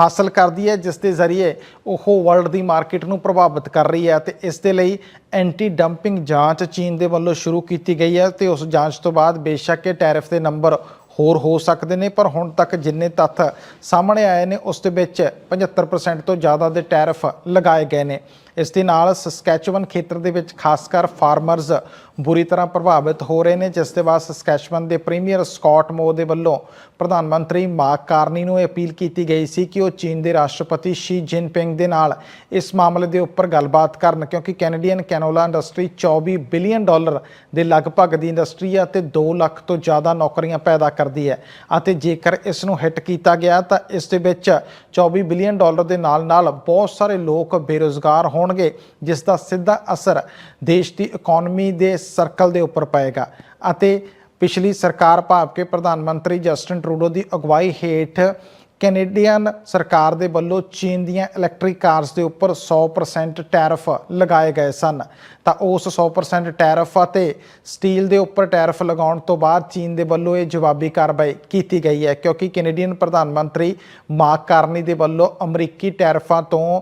ਹਾਸਲ ਕਰਦੀ ਹੈ, ਜਿਸ ਦੇ ਜ਼ਰੀਏ ਉਹ ਵਰਲਡ ਦੀ ਮਾਰਕੀਟ ਨੂੰ ਪ੍ਰਭਾਵਿਤ ਕਰ ਰਹੀ ਹੈ ਤੇ ਇਸ ਦੇ ਲਈ ਐਂਟੀ ਡੰਪਿੰਗ ਜਾਂਚ ਚੀਨ ਦੇ ਵੱਲੋਂ ਸ਼ੁਰੂ ਕੀਤੀ ਗਈ ਹੈ ਤੇ ਉਸ ਜਾਂਚ ਤੋਂ ਬਾਅਦ ਬੇਸ਼ੱਕ ਇਹ ਟੈਰਿਫ ਦੇ ਨੰਬਰ ਹੋਰ ਹੋ ਸਕਦੇ ਨੇ, ਪਰ ਹੁਣ ਤੱਕ ਜਿੰਨੇ ਤੱਥ ਸਾਹਮਣੇ ਆਏ ਨੇ, ਉਸ ਦੇ ਵਿੱਚ 75% ਤੋਂ ਜ਼ਿਆਦਾ ਦੇ ਟੈਰਿਫ ਲਗਾਏ ਗਏ ਨੇ। ਇਸ ਦੇ ਨਾਲ ਸਸਕੈਚੂਵਨ ਖੇਤਰ ਦੇ ਵਿੱਚ ਖਾਸ ਕਰ ਫਾਰਮਰਜ਼ ਬੁਰੀ ਤਰ੍ਹਾਂ ਪ੍ਰਭਾਵਿਤ ਹੋ ਰਹੇ ਨੇ, ਜਿਸ ਦੇ ਬਾਅਦ ਸਸਕੈਚੂਵਨ ਦੇ ਪ੍ਰੀਮੀਅਰ ਸਕਾਟ ਮੋ ਦੇ ਵੱਲੋਂ ਪ੍ਰਧਾਨ ਮੰਤਰੀ ਮਾਰਕ ਕਾਰਨੀ ਨੂੰ ਇਹ ਅਪੀਲ ਕੀਤੀ ਗਈ ਸੀ ਕਿ ਉਹ ਚੀਨ ਦੇ ਰਾਸ਼ਟਰਪਤੀ ਸ਼ੀ ਜਿਨਪਿੰਗ ਦੇ ਨਾਲ ਇਸ ਮਾਮਲੇ ਦੇ ਉੱਪਰ ਗੱਲਬਾਤ ਕਰਨ, ਕਿਉਂਕਿ Canadian canola industry 24 billion dollar ਦੇ ਲਗਭਗ ਦੀ ਇੰਡਸਟਰੀ ਹੈ ਅਤੇ 2 ਲੱਖ ਤੋਂ ਜ਼ਿਆਦਾ ਨੌਕਰੀਆਂ ਪੈਦਾ ਕਰਦੀ ਹੈ ਅਤੇ ਜੇਕਰ ਇਸ ਨੂੰ ਹਿੱਟ ਕੀਤਾ ਗਿਆ ਤਾਂ ਇਸ ਦੇ ਵਿੱਚ 24 ਬਿਲੀਅਨ ਡਾਲਰ ਦੇ ਨਾਲ-ਨਾਲ ਬਹੁਤ ਸਾਰੇ ਲੋਕ ਬੇਰੁਜ਼ਗਾਰ ਹੋਣਗੇ ਜਿਸ ਦਾ ਸਿੱਧਾ ਅਸਰ ਦੇਸ਼ ਦੀ ਇਕਨੋਮੀ ਦੇ ਸਰਕਲ ਦੇ ਉੱਪਰ ਪਏਗਾ। ਅਤੇ ਪਿਛਲੀ ਸਰਕਾਰ ਭਾਵ ਕੇ ਪ੍ਰਧਾਨ ਮੰਤਰੀ ਜਸਟਿਨ ਟਰੂਡੋ ਦੀ ਅਗਵਾਈ ਹੇਠ ਕੈਨੇਡੀਅਨ ਸਰਕਾਰ ਦੇ ਵੱਲੋਂ ਚੀਨ ਦੀਆਂ ਇਲੈਕਟ੍ਰਿਕ ਕਾਰਸ ਦੇ ਉੱਪਰ 100% ਟੈਰਿਫ ਲਗਾਏ ਗਏ ਸਨ। ਤਾਂ ਉਸ 100% ਟੈਰਿਫ ਅਤੇ ਸਟੀਲ ਦੇ ਉੱਪਰ ਟੈਰਿਫ ਲਗਾਉਣ ਤੋਂ ਬਾਅਦ ਚੀਨ ਦੇ ਵੱਲੋਂ ਇਹ ਜਵਾਬੀ ਕਾਰਵਾਈ ਕੀਤੀ ਗਈ ਹੈ, ਕਿਉਂਕਿ ਕੈਨੇਡੀਅਨ ਪ੍ਰਧਾਨ ਮੰਤਰੀ ਮਾਰਕ ਕਾਰਨੀ ਦੇ ਵੱਲੋਂ ਅਮਰੀਕੀ ਟੈਰਿਫਾਂ ਤੋਂ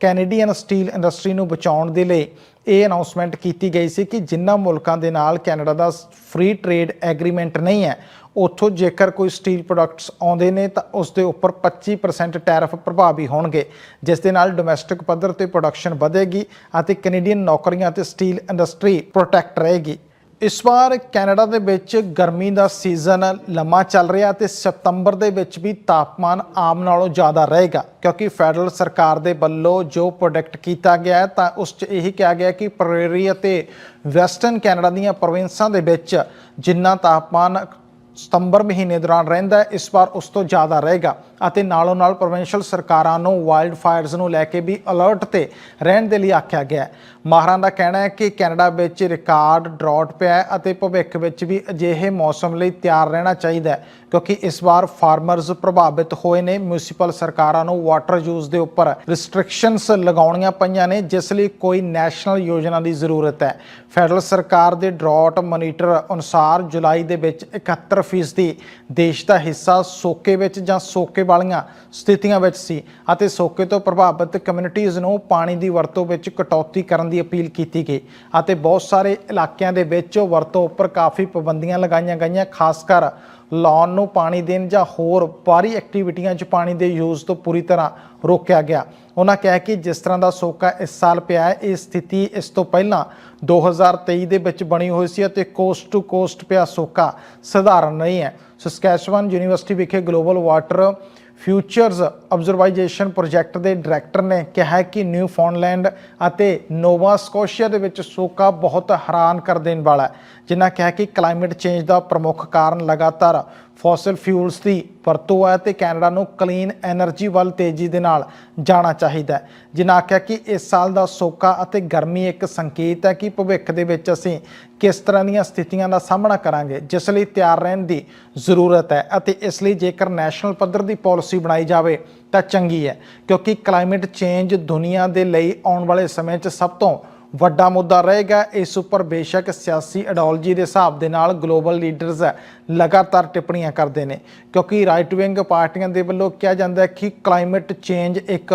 ਕੈਨੇਡੀਅਨ ਸਟੀਲ ਇੰਡਸਟਰੀ ਨੂੰ ਬਚਾਉਣ ਦੇ ਲਈ ਇਹ ਅਨਾਉਂਸਮੈਂਟ ਕੀਤੀ ਗਈ ਸੀ ਕਿ ਜਿਨ੍ਹਾਂ ਮੁਲਕਾਂ ਦੇ ਨਾਲ ਕੈਨੇਡਾ ਦਾ ਫ੍ਰੀ ਟ੍ਰੇਡ ਐਗਰੀਮੈਂਟ ਨਹੀਂ ਹੈ, ਉੱਥੋਂ ਜੇਕਰ ਕੋਈ ਸਟੀਲ ਪ੍ਰੋਡਕਟਸ ਆਉਂਦੇ ਨੇ ਤਾਂ ਉਸ ਦੇ ਉੱਪਰ 25% ਟੈਰਿਫ ਪ੍ਰਭਾਵੀ ਹੋਣਗੇ, ਜਿਸ ਦੇ ਨਾਲ ਡੋਮੈਸਟਿਕ ਪੱਧਰ ਤੇ ਪ੍ਰੋਡਕਸ਼ਨ ਵਧੇਗੀ ਅਤੇ ਕੈਨੇਡੀਅਨ ਨੌਕਰੀਆਂ ਅਤੇ ਸਟੀਲ ਇੰਡਸਟਰੀ ਪ੍ਰੋਟੈਕਟ ਰਹੇਗੀ। ਇਸ ਵਾਰ ਕੈਨੇਡਾ ਦੇ ਵਿੱਚ ਗਰਮੀ ਦਾ ਸੀਜ਼ਨ ਲੰਮਾ ਚੱਲ ਰਿਹਾ ਤੇ ਸਤੰਬਰ ਦੇ ਵਿੱਚ ਵੀ ਤਾਪਮਾਨ ਆਮ ਨਾਲੋਂ ਜ਼ਿਆਦਾ ਰਹੇਗਾ। ਕਿਉਂਕਿ ਫੈਡਰਲ ਸਰਕਾਰ ਦੇ ਵੱਲੋਂ ਜੋ ਪ੍ਰੋਡਕਟ ਕੀਤਾ ਗਿਆ ਹੈ, ਤਾਂ ਉਸ 'ਚ ਇਹੀ ਕਿਹਾ ਗਿਆ ਕਿ ਪ੍ਰੇਰੀ ਅਤੇ ਵੈਸਟਰਨ ਕੈਨੇਡਾ ਦੀਆਂ ਪ੍ਰੋਵਿੰਸਾਂ ਦੇ ਵਿੱਚ ਜਿੰਨਾ ਤਾਪਮਾਨ ਸਤੰਬਰ ਮਹੀਨੇ ਦੌਰਾਨ ਰਹਿੰਦਾ ਇਸ ਵਾਰ ਉਸ ਤੋਂ ਜ਼ਿਆਦਾ ਰਹੇਗਾ। ਅਤੇ ਨਾਲੋਂ ਨਾਲ ਪ੍ਰੋਵਿੰਸ਼ੀਅਲ ਸਰਕਾਰਾਂ ਨੂੰ ਵਾਈਲਡ ਫਾਇਰਸ ਨੂੰ ਲੈ ਕੇ ਵੀ ਅਲਰਟ ਤੇ ਰਹਿਣ ਦੇ ਲਈ ਆਖਿਆ ਗਿਆ ਮਾਹਰਾਂ ਦਾ ਕਹਿਣਾ ਹੈ ਕਿ ਕੈਨੇਡਾ ਵਿੱਚ ਰਿਕਾਰਡ ਡਰਾਟ ਪਿਆ ਹੈ ਅਤੇ ਭਵਿੱਖ ਵਿੱਚ ਵੀ ਅਜਿਹੇ ਮੌਸਮ ਲਈ ਤਿਆਰ ਰਹਿਣਾ ਚਾਹੀਦਾ ਹੈ, ਕਿਉਂਕਿ ਇਸ ਵਾਰ ਫਾਰਮਰਜ਼ ਪ੍ਰਭਾਵਿਤ ਹੋਏ ਨੇ। ਮਿਊਨਿਸਪਲ ਸਰਕਾਰਾਂ ਨੂੰ ਵਾਟਰ ਯੂਜ਼ ਦੇ ਉੱਪਰ ਰਿਸਟ੍ਰਿਕਸ਼ਨਸ ਲਗਾਉਣੀਆਂ ਪਈਆਂ ਨੇ, ਜਿਸ ਲਈ ਕੋਈ ਨੈਸ਼ਨਲ ਯੋਜਨਾ ਦੀ ਜ਼ਰੂਰਤ ਹੈ। ਫੈਡਰਲ ਸਰਕਾਰ ਦੇ ਡਰਾਟ ਮੋਨੀਟਰ ਅਨੁਸਾਰ ਜੁਲਾਈ ਦੇ ਵਿੱਚ 71% ਫੀਸਦੀ ਦੇਸ਼ ਦਾ ਹਿੱਸਾ ਸੋਕੇ ਵਿੱਚ ਜਾਂ ਸੋਕੇ ਵਾਲੀਆਂ ਸਥਿਤੀਆਂ ਵਿੱਚ ਸੀ ਅਤੇ ਸੋਕੇ ਤੋਂ ਪ੍ਰਭਾਵਿਤ ਕਮਿਊਨਿਟੀਜ਼ ਨੂੰ ਪਾਣੀ ਦੀ ਵਰਤੋਂ ਵਿੱਚ ਕਟੌਤੀ ਕਰਨ ਦੀ ਅਪੀਲ ਕੀਤੀ ਗਈ ਅਤੇ ਬਹੁਤ ਸਾਰੇ ਇਲਾਕਿਆਂ ਦੇ ਵਿੱਚ ਵਰਤੋਂ ਉੱਪਰ ਕਾਫੀ ਪਾਬੰਦੀਆਂ ਲਗਾਈਆਂ ਗਈਆਂ, ਖਾਸ ਕਰ ਲਾਉਣ ਨੂੰ ਪਾਣੀ ਦੇਣ ਜਾਂ ਹੋਰ ਬਾਹਰੀ ਐਕਟੀਵਿਟੀਆਂ 'ਚ ਪਾਣੀ ਦੇ ਯੂਜ਼ ਤੋਂ ਪੂਰੀ ਤਰ੍ਹਾਂ ਰੋਕਿਆ ਗਿਆ। ਉਹਨਾਂ ਕਿਹਾ ਕਿ ਜਿਸ ਤਰ੍ਹਾਂ ਦਾ ਸੋਕਾ ਇਸ ਸਾਲ ਪਿਆ ਹੈ, ਇਹ ਸਥਿਤੀ ਇਸ ਤੋਂ ਪਹਿਲਾਂ 2023 ਦੇ ਵਿੱਚ ਬਣੀ ਹੋਈ ਸੀ ਅਤੇ ਕੋਸਟ ਟੂ ਕੋਸਟ ਪਿਆ ਸੋਕਾ ਸਧਾਰਨ ਨਹੀਂ ਹੈ। ਸਸਕੈਚੁਅਨ ਯੂਨੀਵਰਸਿਟੀ ਵਿਖੇ global water futures observization project ਦੇ ਡਾਇਰੈਕਟਰ ਨੇ ਕਿਹਾ ਕਿ ਨਿਊ ਫੌਂਡਲੈਂਡ ਅਤੇ ਨੋਵਾ ਸਕੋਸ਼ੀਆ ਦੇ ਵਿੱਚ ਸੋਕਾ ਬਹੁਤ ਹੈਰਾਨ ਕਰ ਦੇਣ ਵਾਲਾ ਹੈ। ਜਿਨ੍ਹਾਂ ਕਿਹਾ ਕਿ ਕਲਾਈਮੇਟ ਚੇਂਜ ਦਾ ਪ੍ਰਮੁੱਖ ਕਾਰਨ ਲਗਾਤਾਰ ਫੋਸਲ ਫਿਊਲਸ ਦੀ ਵਰਤੋਂ ਹੈ ਤੇ ਕੈਨੇਡਾ ਨੂੰ ਕਲੀਨ એનર્ਜੀ ਵੱਲ ਤੇਜ਼ੀ ਦੇ ਨਾਲ ਜਾਣਾ ਚਾਹੀਦਾ ਹੈ। ਜਿਨ੍ਹਾਂ ਆਖਿਆ ਕਿ ਇਸ ਸਾਲ ਦਾ ਸੋਕਾ ਅਤੇ ਗਰਮੀ ਇੱਕ ਸੰਕੇਤ ਹੈ ਕਿ ਭਵਿੱਖ ਦੇ ਵਿੱਚ ਅਸੀਂ ਕਿਸ ਤਰ੍ਹਾਂ ਦੀਆਂ ਸਥਿਤੀਆਂ ਦਾ ਸਾਹਮਣਾ ਕਰਾਂਗੇ, ਜਿਸ ਲਈ ਤਿਆਰ ਰਹਿਣ ਦੀ ਜ਼ਰੂਰਤ ਹੈ ਅਤੇ ਇਸ ਲਈ ਜੇਕਰ ਨੈਸ਼ਨਲ ਪੱਧਰ ਦੀ ਪਾਲਿਸੀ ਬਣਾਈ ਜਾਵੇ ਤਾਂ ਚੰਗੀ ਹੈ, ਕਿਉਂਕਿ ਕਲਾਈਮੇਟ ਚੇਂਜ ਦੁਨੀਆ ਦੇ ਲਈ ਆਉਣ ਵਾਲੇ ਸਮੇਂ 'ਚ ਸਭ ਤੋਂ ਵੱਡਾ ਮੁੱਦਾ ਰਹੇਗਾ। ਇਸ ਉੱਪਰ ਬੇਸ਼ੱਕ ਸਿਆਸੀ ਆਈਡੀਓਲੋਜੀ ਦੇ ਹਿਸਾਬ ਦੇ ਨਾਲ ਗਲੋਬਲ ਲੀਡਰਸ ਲਗਾਤਾਰ ਟਿੱਪਣੀਆਂ ਕਰਦੇ ਨੇ। ਕਿਉਂਕਿ ਰਾਈਟ ਵਿੰਗ ਪਾਰਟੀਆਂ ਦੇ ਵੱਲੋਂ ਕਿਹਾ ਜਾਂਦਾ ਹੈ ਕਿ ਕਲਾਈਮੇਟ ਚੇਂਜ ਇੱਕ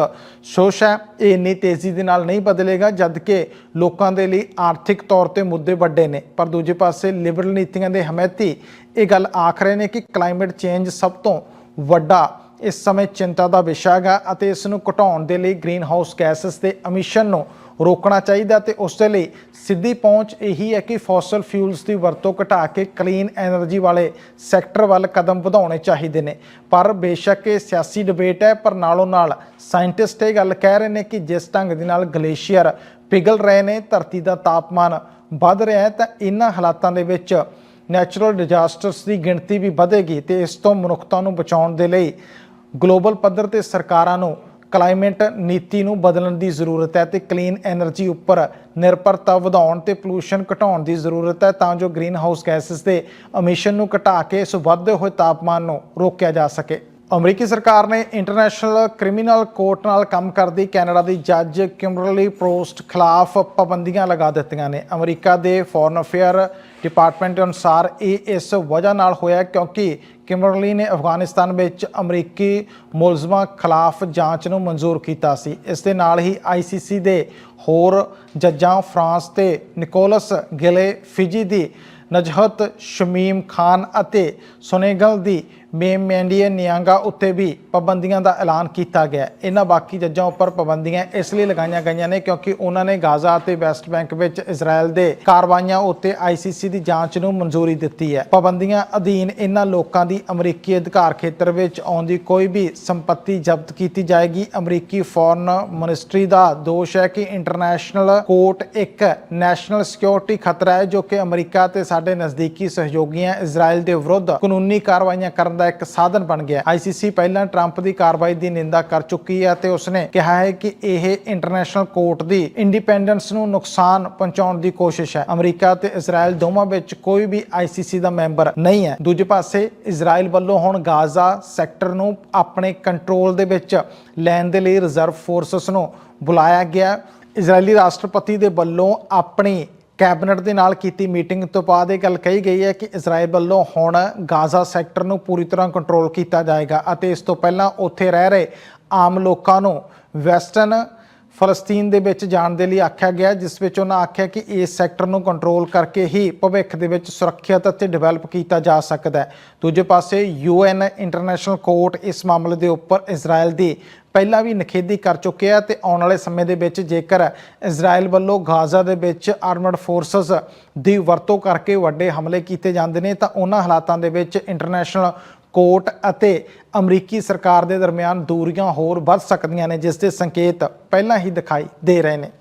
ਸੋਸ਼ ਹੈ। ਇਹ ਇੰਨੀ ਤੇਜ਼ੀ ਦੇ ਨਾਲ ਨਹੀਂ ਬਦਲੇਗਾ, ਜਦਕਿ ਲੋਕਾਂ ਦੇ ਲਈ ਆਰਥਿਕ ਤੌਰ ਤੇ ਮੁੱਦੇ ਵੱਡੇ ਨੇ। ਪਰ ਦੂਜੇ ਪਾਸੇ ਲਿਬਰਲ ਨੀਤੀਆਂ ਦੇ ਹਮਾਇਤੀ ਇਹ ਗੱਲ ਆਖ ਰਹੇ ਨੇ ਕਿ ਕਲਾਈਮੇਟ ਚੇਂਜ ਸਭ ਤੋਂ ਵੱਡਾ ਇਸ ਸਮੇਂ ਚਿੰਤਾ ਦਾ ਵਿਸ਼ਾ ਹੈਗਾ ਅਤੇ ਇਸ ਨੂੰ ਘਟਾਉਣ ਦੇ ਲਈ ਗ੍ਰੀਨ ਹਾਊਸ ਗੈਸਸ ਦੇ ਐਮਿਸ਼ਨ ਨੂੰ ਰੋਕਣਾ ਚਾਹੀਦਾ ਤੇ ਉਸ ਦੇ ਲਈ ਸਿੱਧੀ ਪਹੁੰਚ ਇਹੀ ਹੈ ਕਿ ਫੋਸਲ ਫਿਊਲਸ ਦੀ ਵਰਤੋਂ ਘਟਾ ਕੇ ਕਲੀਨ એનર્ਜੀ ਵਾਲੇ ਸੈਕਟਰ ਵੱਲ ਕਦਮ ਵਧਾਉਣੇ ਚਾਹੀਦੇ ਨੇ। ਪਰ ਬੇਸ਼ੱਕ ਇਹ ਸਿਆਸੀ ਡਿਬੇਟ ਹੈ, ਪਰ ਨਾਲੋਂ ਨਾਲ ਸਾਇੰਟਿਸਟ ਇਹ ਗੱਲ ਕਹਿ ਰਹੇ ਨੇ ਕਿ ਜਿਸ ਢੰਗ ਦੇ ਨਾਲ ਗਲੇਸ਼ੀਅਰ ਪਿਘਲ ਰਹੇ ਨੇ, ਧਰਤੀ ਦਾ ਤਾਪਮਾਨ ਵੱਧ ਰਿਹਾ ਹੈ, ਤਾਂ ਇਹਨਾਂ ਹਾਲਾਤਾਂ ਦੇ ਵਿੱਚ ਨੈਚੁਰਲ ਡਿਜ਼ਾਸਟਰਸ ਦੀ ਗਿਣਤੀ ਵੀ ਵਧੇਗੀ ਤੇ ਇਸ ਤੋਂ ਮਨੁੱਖਤਾ ਨੂੰ ਬਚਾਉਣ ਦੇ ਲਈ ਗਲੋਬਲ ਪੱਧਰ ਤੇ ਸਰਕਾਰਾਂ ਨੂੰ ਕਲਾਈਮੇਟ ਨੀਤੀ ਨੂੰ ਬਦਲਣ ਦੀ ਜ਼ਰੂਰਤ ਹੈ ਤੇ ਕਲੀਨ એનર્ਜੀ ਉੱਪਰ ਨਿਰਭਰਤਾ ਵਧਾਉਣ ਤੇ ਪੋਲੂਸ਼ਨ ਘਟਾਉਣ ਦੀ ਜ਼ਰੂਰਤ ਹੈ ਤਾਂ ਜੋ ਗ੍ਰੀਨ ਹਾਊਸ ਗੈਸਸ ਦੇ ਐਮਿਸ਼ਨ ਨੂੰ ਘਟਾ ਕੇ ਇਸ ਵੱਧਦੇ ਹੋਏ ਤਾਪਮਾਨ ਨੂੰ ਰੋਕਿਆ ਜਾ ਸਕੇ। ਅਮਰੀਕੀ ਸਰਕਾਰ ਨੇ ਇੰਟਰਨੈਸ਼ਨਲ ਕ੍ਰਿਮੀਨਲ ਕੋਰਟ ਨਾਲ ਕੰਮ ਕਰਦੀ ਕੈਨੇਡਾ ਦੀ ਜੱਜ ਕਿਮਰਲੀ ਪ੍ਰੋਸਟ ਖਿਲਾਫ ਪਾਬੰਦੀਆਂ ਲਗਾ ਦਿੱਤੀਆਂ ਨੇ। ਅਮਰੀਕਾ ਦੇ ਫੋਰਨ ਅਫੇਅਰ ਡਿਪਾਰਟਮੈਂਟ ਅਨੁਸਾਰ ਇਹ ਇਸ ਵਜ੍ਹਾ ਨਾਲ ਹੋਇਆ ਕਿਉਂਕਿ ਕਿਮਰਲੀ ਨੇ ਅਫਗਾਨਿਸਤਾਨ ਵਿੱਚ ਅਮਰੀਕੀ ਮੁਲਜ਼ਮਾਂ ਖਿਲਾਫ ਜਾਂਚ ਨੂੰ ਮਨਜ਼ੂਰ ਕੀਤਾ ਸੀ। ਇਸ ਦੇ ਨਾਲ ਹੀ ਆਈਸੀਸੀ ਦੇ ਹੋਰ ਜੱਜਾਂ ਫਰਾਂਸ ਤੇ ਨਿਕੋਲਸ ਗਿਲੇ ਫਿਜੀ ਦੀ ਨਜਹਤ ਸ਼ਮੀਮ ਖਾਨ ਅਤੇ ਸੁਨੇਗਲ ਦੀ ਮੇਮੈਂਡੀਏ ਨਿਆਂਗਾ ਉੱਤੇ ਵੀ ਪਾਬੰਦੀਆਂ ਦਾ ਐਲਾਨ ਕੀਤਾ ਗਿਆ। ਇਹਨਾਂ ਬਾਕੀ ਜੱਜਾਂ ਉੱਪਰ ਪਾਬੰਦੀਆਂ ਇਸ ਲਈ ਲਗਾਈਆਂ ਗਈਆਂ ਨੇ ਕਿਉਂਕਿ ਉਹਨਾਂ ਨੇ ਗਾਜ਼ਾ ਅਤੇ ਵੈਸਟ ਬੈਂਕ ਵਿੱਚ ਇਜ਼ਰਾਈਲ ਦੇ ਕਾਰਵਾਈਆਂ ਉੱਤੇ ਆਈਸੀਸੀ ਦੀ ਜਾਂਚ ਨੂੰ ਮਨਜ਼ੂਰੀ ਦਿੱਤੀ ਹੈ। ਪਾਬੰਦੀਆਂ ਅਧੀਨ ਇਹਨਾਂ ਲੋਕਾਂ ਦੀ ਅਮਰੀਕੀ ਅਧਿਕਾਰ ਖੇਤਰ ਵਿੱਚ ਆਉਂਦੀ ਕੋਈ ਵੀ ਸੰਪਤੀ ਜ਼ਬਤ ਕੀਤੀ ਜਾਏਗੀ। ਅਮਰੀਕੀ ਫੋਰਨ ਮਿਨਿਸਟਰੀ ਦਾ ਦੋਸ਼ ਹੈ ਕਿ ਇੰਟਰਨੈਸ਼ਨਲ ਕੋਰਟ ਇੱਕ ਨੈਸ਼ਨਲ ਸਿਕਿਉਰਿਟੀ ਖਤਰਾ ਹੈ ਜੋ ਕਿ ਅਮਰੀਕਾ ਤੇ ਸਾਡੇ ਨਜ਼ਦੀਕੀ ਸਹਿਯੋਗੀਆਂ ਇਜ਼ਰਾਈਲ ਦੇ ਵਿਰੁੱਧ ਕਾਨੂੰਨੀ ਕਾਰਵਾਈਆਂ ਕਰਨ ਦਾ ਇੱਕ ਸਾਧਨ ਬਣ ਗਿਆ। ਆਈਸੀਸੀ ਪਹਿਲਾਂ ਟਰੰਪ ਦੀ ਕਾਰਵਾਈ ਦੀ ਨਿੰਦਾ ਕਰ ਚੁੱਕੀ ਹੈ ਤੇ ਉਸਨੇ ਕਿਹਾ ਹੈ ਕਿ ਇਹ ਇੰਟਰਨੈਸ਼ਨਲ ਕੋਰਟ ਦੀ ਇੰਡੀਪੈਂਡੈਂਸ ਨੂੰ ਨੁਕਸਾਨ ਪਹੁੰਚਾਉਣ ਦੀ ਕੋਸ਼ਿਸ਼ ਹੈ। ਅਮਰੀਕਾ ਤੇ ਇਜ਼ਰਾਈਲ ਦੋਵਾਂ ਵਿੱਚ ਕੋਈ ਵੀ ਆਈਸੀਸੀ ਦਾ ਮੈਂਬਰ ਨਹੀਂ ਹੈ। ਦੂਜੇ ਪਾਸੇ ਇਜ਼ਰਾਈਲ ਵੱਲੋਂ ਹੁਣ ਗਾਜ਼ਾ ਸੈਕਟਰ ਨੂੰ ਆਪਣੇ ਕੰਟਰੋਲ ਦੇ ਵਿੱਚ ਲੈਣ ਦੇ ਲਈ ਰਿਜ਼ਰਵ ਫੋਰਸਸ ਨੂੰ ਬੁਲਾਇਆ ਗਿਆ। ਇਜ਼ਰਾਈਲੀ ਰਾਸ਼ਟਰਪਤੀ ਦੇ ਵੱਲੋਂ ਆਪਣੀ ਕੈਬਨਿਟ ਦੇ ਨਾਲ ਕੀਤੀ ਮੀਟਿੰਗ ਤੋਂ ਬਾਅਦ ਇਹ ਗੱਲ ਕਹੀ ਗਈ ਹੈ ਕਿ ਇਜ਼ਰਾਈਲ ਵੱਲੋਂ ਹੁਣ ਗਾਜ਼ਾ ਸੈਕਟਰ ਨੂੰ ਪੂਰੀ ਤਰ੍ਹਾਂ ਕੰਟਰੋਲ ਕੀਤਾ ਜਾਏਗਾ ਅਤੇ ਇਸ ਤੋਂ ਪਹਿਲਾਂ ਉੱਥੇ ਰਹਿ ਰਹੇ ਆਮ ਲੋਕਾਂ ਨੂੰ ਵੈਸਟਰਨ ਫਲਸਤੀਨ ਦੇ ਵਿੱਚ ਜਾਣ ਦੇ ਲਈ ਆਖਿਆ ਗਿਆ, ਜਿਸ ਵਿੱਚ ਉਹਨਾਂ ਆਖਿਆ ਕਿ ਇਸ ਸੈਕਟਰ ਨੂੰ ਕੰਟਰੋਲ ਕਰਕੇ ਹੀ ਭਵਿੱਖ ਦੇ ਵਿੱਚ ਸੁਰੱਖਿਅਤ ਅਤੇ ਡਿਵੈਲਪ ਕੀਤਾ ਜਾ ਸਕਦਾ ਹੈ। ਦੂਜੇ ਪਾਸੇ ਯੂਐਨ ਇੰਟਰਨੈਸ਼ਨਲ ਕੋਰਟ ਇਸ ਮਾਮਲੇ ਦੇ ਉੱਪਰ ਇਜ਼ਰਾਈਲ ਦੀ ਪਹਿਲਾਂ ਵੀ ਨਖੇਦੀ ਕਰ ਚੁੱਕਿਆ ਹੈ ਤੇ ਆਉਣ ਵਾਲੇ ਸਮੇਂ ਦੇ ਵਿੱਚ ਜੇਕਰ ਇਜ਼ਰਾਈਲ ਵੱਲੋਂ ਗਾਜ਼ਾ ਦੇ ਵਿੱਚ ਆਰਮਡ ਫੋਰਸਸ ਦੀ ਵਰਤੋਂ ਕਰਕੇ ਵੱਡੇ ਹਮਲੇ ਕੀਤੇ ਜਾਂਦੇ ਨੇ, ਤਾਂ ਉਹਨਾਂ ਹਾਲਾਤਾਂ ਦੇ ਵਿੱਚ ਇੰਟਰਨੈਸ਼ਨਲ ਕੋਰਟ ਅਤੇ ਅਮਰੀਕੀ ਸਰਕਾਰ ਦੇ ਦਰਮਿਆਨ ਦੂਰੀਆਂ ਹੋਰ ਵੱਧ ਸਕਦੀਆਂ ਨੇ, ਜਿਸ ਦੇ ਸੰਕੇਤ ਪਹਿਲਾਂ ਹੀ ਦਿਖਾਈ ਦੇ ਰਹੇ ਨੇ।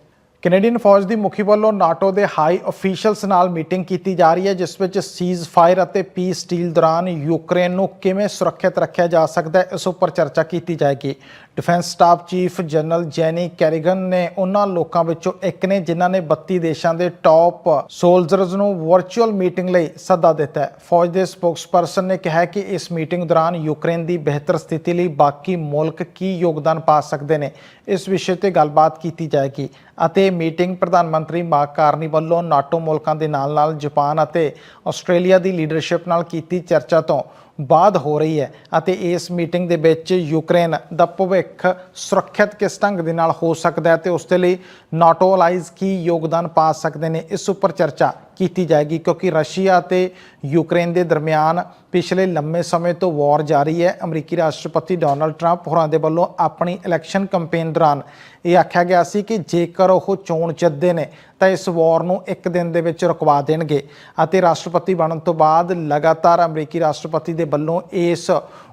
ਕੈਨੇਡੀਅਨ ਫੌਜ ਦੀ ਮੁਖੀ ਵੱਲੋਂ ਨਾਟੋ ਦੇ ਹਾਈ ਅਫੀਸ਼ੀਅਲਸ ਨਾਲ ਮੀਟਿੰਗ ਕੀਤੀ ਜਾ ਰਹੀ ਹੈ, ਜਿਸ ਵਿੱਚ ਸੀਜ਼ ਫਾਇਰ ਅਤੇ ਪੀਸ ਡੀਲ ਦੌਰਾਨ ਯੂਕਰੇਨ ਨੂੰ ਕਿਵੇਂ ਸੁਰੱਖਿਅਤ ਰੱਖਿਆ ਜਾ ਸਕਦਾ ਹੈ, ਇਸ ਉੱਪਰ ਚਰਚਾ ਕੀਤੀ ਜਾਏਗੀ। Defence staff chief general Jennie Carignan ਨੇ ਉਹਨਾਂ ਲੋਕਾਂ ਵਿੱਚੋਂ ਇੱਕ ਨੇ ਜਿਨ੍ਹਾਂ ਨੇ 32 ਦੇਸ਼ਾਂ ਦੇ ਟੌਪ ਸੋਲਜਰਸ ਨੂੰ ਵਰਚੁਅਲ ਮੀਟਿੰਗ ਲਈ ਸੱਦਾ ਦਿੱਤਾ ਹੈ। ਫੌਜ ਦੇ ਸਪੋਕਸਪਰਸਨ ਨੇ ਕਿਹਾ ਕਿ ਇਸ ਮੀਟਿੰਗ ਦੌਰਾਨ ਯੂਕਰੇਨ ਦੀ ਬਿਹਤਰ ਸਥਿਤੀ ਲਈ ਬਾਕੀ ਮੁਲਕ ਕੀ ਯੋਗਦਾਨ ਪਾ ਸਕਦੇ ਨੇ, ਇਸ ਵਿਸ਼ੇ ਤੇ ਗੱਲਬਾਤ ਕੀਤੀ ਜਾਏਗੀ ਅਤੇ ਮੀਟਿੰਗ ਪ੍ਰਧਾਨ ਮੰਤਰੀ ਮਾਰਕ ਕਾਰਨੀ ਵੱਲੋਂ ਨਾਟੋ ਮੁਲਕਾਂ ਦੇ ਨਾਲ-ਨਾਲ ਜਾਪਾਨ ਅਤੇ ਆਸਟ੍ਰੇਲੀਆ ਦੀ ਲੀਡਰਸ਼ਿਪ ਨਾਲ ਕੀਤੀ ਚਰਚਾ ਤੋਂ ਬਾਅਦ ਹੋ ਰਹੀ ਹੈ ਅਤੇ ਇਸ ਮੀਟਿੰਗ ਦੇ ਵਿੱਚ ਯੂਕਰੇਨ ਦਾ ਭਵਿੱਖ ਸੁਰੱਖਿਅਤ ਕਿਸ ਢੰਗ ਦੇ ਨਾਲ ਹੋ ਸਕਦਾ ਹੈ ਤੇ ਉਸ ਦੇ ਲਈ ਨਾਟੋ ਅਲਾਈਜ਼ ਕੀ ਯੋਗਦਾਨ ਪਾ ਸਕਦੇ ਨੇ, ਇਸ ਉੱਪਰ ਚਰਚਾ ਕੀਤੀ ਜਾਏਗੀ ਕਿਉਂਕਿ ਰਸ਼ੀਆ ਅਤੇ ਯੂਕਰੇਨ ਦੇ ਦਰਮਿਆਨ ਪਿਛਲੇ ਲੰਮੇ ਸਮੇਂ ਤੋਂ ਵਾਰ ਜਾਰੀ ਹੈ। ਅਮਰੀਕੀ ਰਾਸ਼ਟਰਪਤੀ ਡੋਨਲਡ ਟਰੰਪ ਹੋਰਾਂ ਦੇ ਵੱਲੋਂ ਆਪਣੀ ਇਲੈਕਸ਼ਨ ਕੈਂਪੇਨ ਦੌਰਾਨ ਇਹ ਆਖਿਆ ਗਿਆ ਸੀ ਕਿ ਜੇਕਰ ਉਹ ਚੋਣ ਜਿੱਤਦੇ ਨੇ, ਤਾਂ ਇਸ ਵਾਰ ਨੂੰ ਇੱਕ ਦਿਨ ਦੇ ਵਿੱਚ ਰੁਕਵਾ ਦੇਣਗੇ ਅਤੇ ਰਾਸ਼ਟਰਪਤੀ ਬਣਨ ਤੋਂ ਬਾਅਦ ਲਗਾਤਾਰ ਅਮਰੀਕੀ ਰਾਸ਼ਟਰਪਤੀ ਦੇ ਵੱਲੋਂ ਇਸ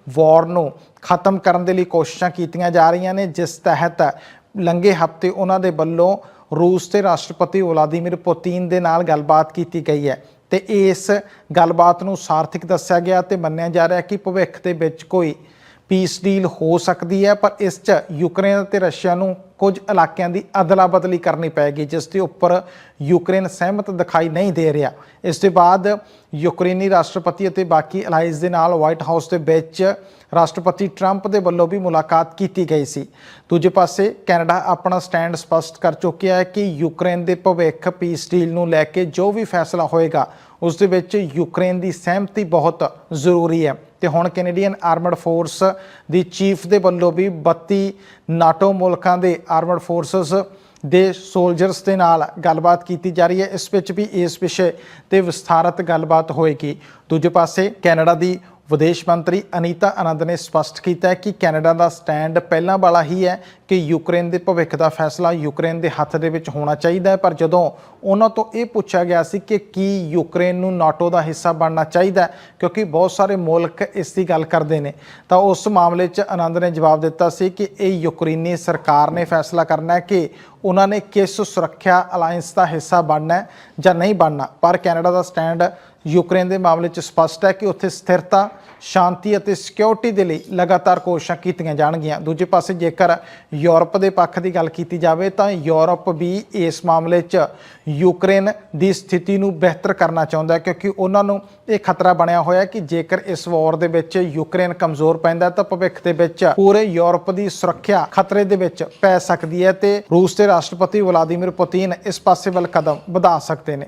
ਵਾਰ ਨੂੰ ਖਤਮ ਕਰਨ ਦੇ ਲਈ ਕੋਸ਼ਿਸ਼ਾਂ ਕੀਤੀਆਂ ਜਾ ਰਹੀਆਂ ਨੇ, ਜਿਸ ਤਹਿਤ ਲੰਘੇ ਹਫ਼ਤੇ ਉਹਨਾਂ ਦੇ ਵੱਲੋਂ ਰੂਸ ਦੇ ਰਾਸ਼ਟਰਪਤੀ ਵਲਾਦੀਮੀਰ ਪੁਤਿਨ ਦੇ ਨਾਲ ਗੱਲਬਾਤ ਕੀਤੀ ਗਈ ਹੈ। ਤੇ ਇਸ ਗੱਲਬਾਤ ਨੂੰ ਸਾਰਥਿਕ ਦੱਸਿਆ ਗਿਆ ਤੇ ਮੰਨਿਆ ਜਾ ਰਿਹਾ ਕਿ ਭਵਿੱਖ ਦੇ ਵਿੱਚ ਕੋਈ ਪੀਸ ਡੀਲ ਹੋ ਸਕਦੀ ਹੈ, ਪਰ ਇਸ 'ਚ ਯੂਕਰੇਨ ਅਤੇ ਰਸ਼ੀਆ ਨੂੰ ਕੁਝ ਇਲਾਕਿਆਂ ਦੀ ਅਦਲਾ ਬਦਲੀ ਕਰਨੀ ਪਏਗੀ ਜਿਸ ਦੇ ਉੱਪਰ ਯੂਕਰੇਨ ਸਹਿਮਤ ਦਿਖਾਈ ਨਹੀਂ ਦੇ ਰਿਹਾ। ਇਸ ਤੋਂ ਬਾਅਦ ਯੂਕਰੇਨੀ ਰਾਸ਼ਟਰਪਤੀ ਅਤੇ ਬਾਕੀ ਅਲਾਈਜ਼ ਦੇ ਨਾਲ ਵਾਈਟ ਹਾਊਸ ਦੇ ਵਿੱਚ ਰਾਸ਼ਟਰਪਤੀ ਟਰੰਪ ਦੇ ਵੱਲੋਂ ਵੀ ਮੁਲਾਕਾਤ ਕੀਤੀ ਗਈ ਸੀ। ਦੂਜੇ ਪਾਸੇ ਕੈਨੇਡਾ ਆਪਣਾ ਸਟੈਂਡ ਸਪਸ਼ਟ ਕਰ ਚੁੱਕਿਆ ਹੈ ਕਿ ਯੂਕਰੇਨ ਦੇ ਭਵਿੱਖ ਪੀਸ ਡੀਲ ਨੂੰ ਲੈ ਕੇ ਜੋ ਵੀ ਫੈਸਲਾ ਹੋਏਗਾ ਉਸ ਦੇ ਵਿੱਚ ਯੂਕਰੇਨ ਦੀ ਸਹਿਮਤੀ ਬਹੁਤ ਜ਼ਰੂਰੀ ਹੈ। ਤੇ ਹੁਣ ਕੈਨੇਡੀਅਨ ਆਰਮਡ ਫੋਰਸ ਦੀ ਚੀਫ ਦੇ ਵੱਲੋਂ ਵੀ 32 ਨਾਟੋ ਮੁਲਕਾਂ ਦੇ ਆਰਮਡ ਫੋਰਸਸ ਦੇ ਸੋਲਜਰਸ ਦੇ ਨਾਲ ਗੱਲਬਾਤ ਕੀਤੀ ਜਾ ਰਹੀ ਹੈ। ਇਸ ਵਿੱਚ ਵੀ ਇਸ ਵਿਸ਼ੇ ਤੇ ਵਿਸਥਾਰਤ ਗੱਲਬਾਤ ਹੋਏਗੀ। ਦੂਜੇ ਪਾਸੇ ਕੈਨੇਡਾ ਦੀ ਵਿਦੇਸ਼ ਮੰਤਰੀ ਅਨੀਤਾ ਆਨੰਦ ਨੇ ਸਪਸ਼ਟ ਕੀਤਾ ਹੈ ਕਿ ਕੈਨੇਡਾ ਦਾ ਸਟੈਂਡ ਪਹਿਲਾਂ ਵਾਲਾ ਹੀ ਹੈ ਕਿ ਯੂਕਰੇਨ ਦੇ ਭਵਿੱਖ ਦਾ ਫੈਸਲਾ ਯੂਕਰੇਨ ਦੇ ਹੱਥ ਦੇ ਵਿੱਚ ਹੋਣਾ ਚਾਹੀਦਾ ਹੈ। ਪਰ ਜਦੋਂ ਉਹਨਾਂ ਤੋਂ ਇਹ ਪੁੱਛਿਆ ਗਿਆ ਸੀ ਕਿ ਕੀ ਯੂਕਰੇਨ ਨੂੰ ਨਾਟੋ ਦਾ ਹਿੱਸਾ ਬਣਨਾ ਚਾਹੀਦਾ ਕਿਉਂਕਿ ਬਹੁਤ ਸਾਰੇ ਮੁਲਕ ਇਸ ਦੀ ਗੱਲ ਕਰਦੇ ਨੇ, ਤਾਂ ਉਸ ਮਾਮਲੇ 'ਚ ਆਨੰਦ ਨੇ ਜਵਾਬ ਦਿੱਤਾ ਸੀ ਕਿ ਇਹ ਯੂਕਰੇਨੀ ਸਰਕਾਰ ਨੇ ਫੈਸਲਾ ਕਰਨਾ ਹੈ ਕਿ ਉਹਨਾਂ ਨੇ ਕਿਸ ਸੁਰੱਖਿਆ ਅਲਾਈਅੰਸ ਦਾ ਹਿੱਸਾ ਬਣਨਾ ਹੈ ਜਾਂ ਨਹੀਂ ਬਣਨਾ। ਪਰ ਕੈਨੇਡਾ ਦਾ ਸਟੈਂਡ ਯੂਕਰੇਨ ਦੇ ਮਾਮਲੇ 'ਚ ਸਪਸ਼ਟ ਹੈ ਕਿ ਉੱਥੇ ਸਥਿਰਤਾ, ਸ਼ਾਂਤੀ ਅਤੇ ਸਿਕਿਉਰਿਟੀ ਦੇ ਲਈ ਲਗਾਤਾਰ ਕੋਸ਼ਿਸ਼ਾਂ ਕੀਤੀਆਂ ਜਾਣਗੀਆਂ। ਦੂਜੇ ਪਾਸੇ ਜੇਕਰ ਯੂਰਪ ਦੇ ਪੱਖ ਦੀ ਗੱਲ ਕੀਤੀ ਜਾਵੇ ਤਾਂ ਯੂਰਪ ਵੀ ਇਸ ਮਾਮਲੇ 'ਚ ਯੂਕਰੇਨ ਦੀ ਸਥਿਤੀ ਨੂੰ ਬਿਹਤਰ ਕਰਨਾ ਚਾਹੁੰਦਾ ਹੈ ਕਿਉਂਕਿ ਉਹਨਾਂ ਨੂੰ ਇਹ ਖਤਰਾ ਬਣਿਆ ਹੋਇਆ ਕਿ ਜੇਕਰ ਇਸ ਵਾਰ ਦੇ ਵਿੱਚ ਯੂਕਰੇਨ ਕਮਜ਼ੋਰ ਪੈਂਦਾ ਤਾਂ ਭਵਿੱਖ ਦੇ ਵਿੱਚ ਪੂਰੇ ਯੂਰਪ ਦੀ ਸੁਰੱਖਿਆ ਖਤਰੇ ਦੇ ਵਿੱਚ ਪੈ ਸਕਦੀ ਹੈ ਤੇ ਰੂਸ ਦੇ ਰਾਸ਼ਟਰਪਤੀ ਵਲਾਦੀਮੀਰ ਪੁਤਿਨ ਇਸ ਪਾਸੇ ਵੱਲ ਕਦਮ ਵਧਾ ਸਕਦੇ ਨੇ।